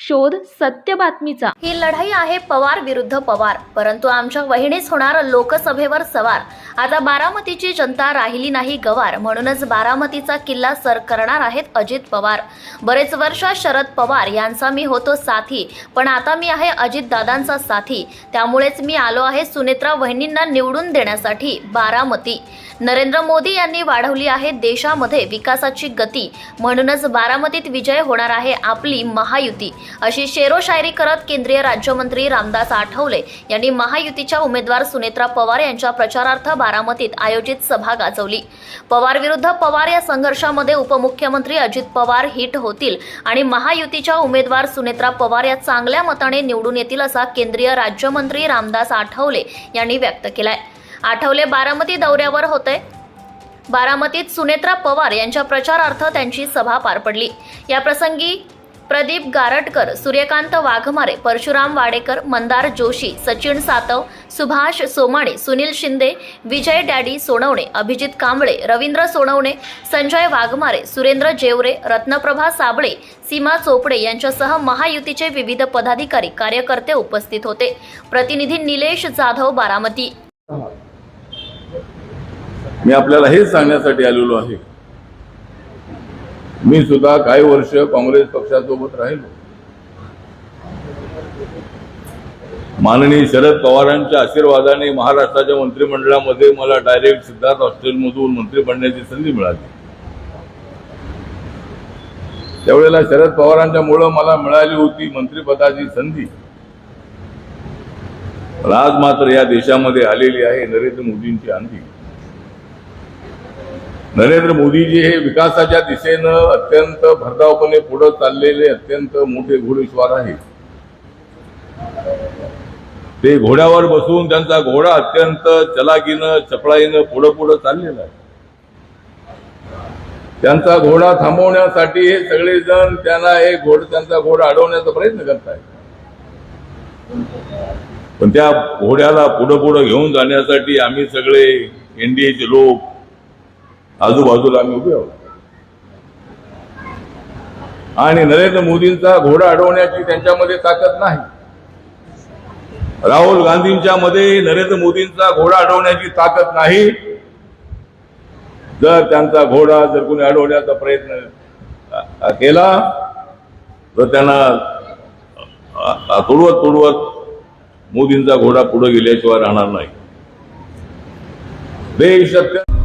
शोध सत्य बातमीचा. ही लढाई आहे पवार विरुद्ध पवार परंतु आमच्या वहिनीच होणार लोकसभेवर सवार. आता बारामतीची जनता राहिली नाही गवार म्हणूनच बारामतीचा किल्ला सर करणार आहेत अजित पवार. बरेच वर्ष शरद पवार यांचा मी होतो साथी पण आता मी आहे अजित दादांचा साथी. त्यामुळेच मी आलो आहे सुनेत्रा वहिनींना निवडून देण्यासाठी बारामती. नरेंद्र मोदी यांनी वाढवली आहे देशामध्ये विकासाची गती म्हणूनच बारामतीत विजय होणार आहे आपली महायुती. अशी शेरोशायरी करत केंद्रीय राज्यमंत्री रामदास आठवले यांनी महायुतीच्या उमेदवार सुनेत्रा पवार यांच्या प्रचारार्थ बारामतीत आयोजित सभा गाजवली. पवार विरुद्ध पवार या संघर्षामध्ये उपमुख्यमंत्री अजित पवार हिट होतील आणि महायुतीच्या उमेदवार सुनेत्रा पवार या चांगल्या मताने निवडून येतील असा केंद्रीय राज्यमंत्री रामदास आठवले यांनी व्यक्त केलाय. आठवले बारामती दौऱ्यावर होते. बारामतीत सुनेत्रा पवार यांच्या प्रचारार्थ त्यांची सभा पार पडली. या प्रसंगी प्रदीप गारटकर सूर्यकांत वाघमारे परशुराम वाडेकर मंदार जोशी सचिन सातव सुभाष सोमाणे सुनील शिंदे विजय डॅडी सोनवणे अभिजित कांबळे रवींद्र सोनवणे संजय वाघमारे सुरेंद्र जेवरे रत्नप्रभा साबळे सीमा चोपडे यांच्यासह महायुतीचे विविध पदाधिकारी कार्यकर्ते उपस्थित होते. प्रतिनिधी निलेश जाधव बारामती. मी आपल्याला हेच सांगण्यासाठी आलेलो आहे. मी सुद्धा काही वर्ष काँग्रेस पक्षासोबत राहिलो. माननीय शरद पवारांच्या आशीर्वादाने महाराष्ट्राच्या मंत्रिमंडळामध्ये मला डायरेक्ट सिद्धार्थ हॉस्टेलमधून मंत्री बनण्याची संधी मिळाली. त्यावेळेला शरद पवारांच्या मुळे मला मिळाली होती मंत्रिपदाची संधी. आज मात्र या देशामध्ये आलेली आहे नरेंद्र मोदींची आंधी. नरेंद्र मोदीजी हे विकासाच्या दिशेनं अत्यंत भरधावपणे पुढे चाललेले अत्यंत मोठे घोडेश्वार आहेत. ते घोड्यावर बसून त्यांचा घोडा अत्यंत चलाकीनं चपळाईनं पुढं पुढं चाललेला आहे. त्यांचा घोडा थांबवण्यासाठी हे सगळेजण त्यांना एक घोड त्यांचा घोडा अडवण्याचा प्रयत्न करतायत. पण त्या घोड्याला पुढं पुढं घेऊन जाण्यासाठी आम्ही सगळे एनडीएचे लोक आजूबाजूला आम्ही उभे आहोत. आणि नरेंद्र मोदींचा घोडा अडवण्याची त्यांच्यामध्ये ताकद नाही. राहुल गांधींच्या मध्ये नरेंद्र मोदींचा घोडा अडवण्याची ताकद नाही. जर त्यांचा घोडा जर कोणी अडवण्याचा प्रयत्न केला तर त्यांना तुडवत तुडवत मोदींचा घोडा पुढे गेल्याशिवाय राहणार नाही. देश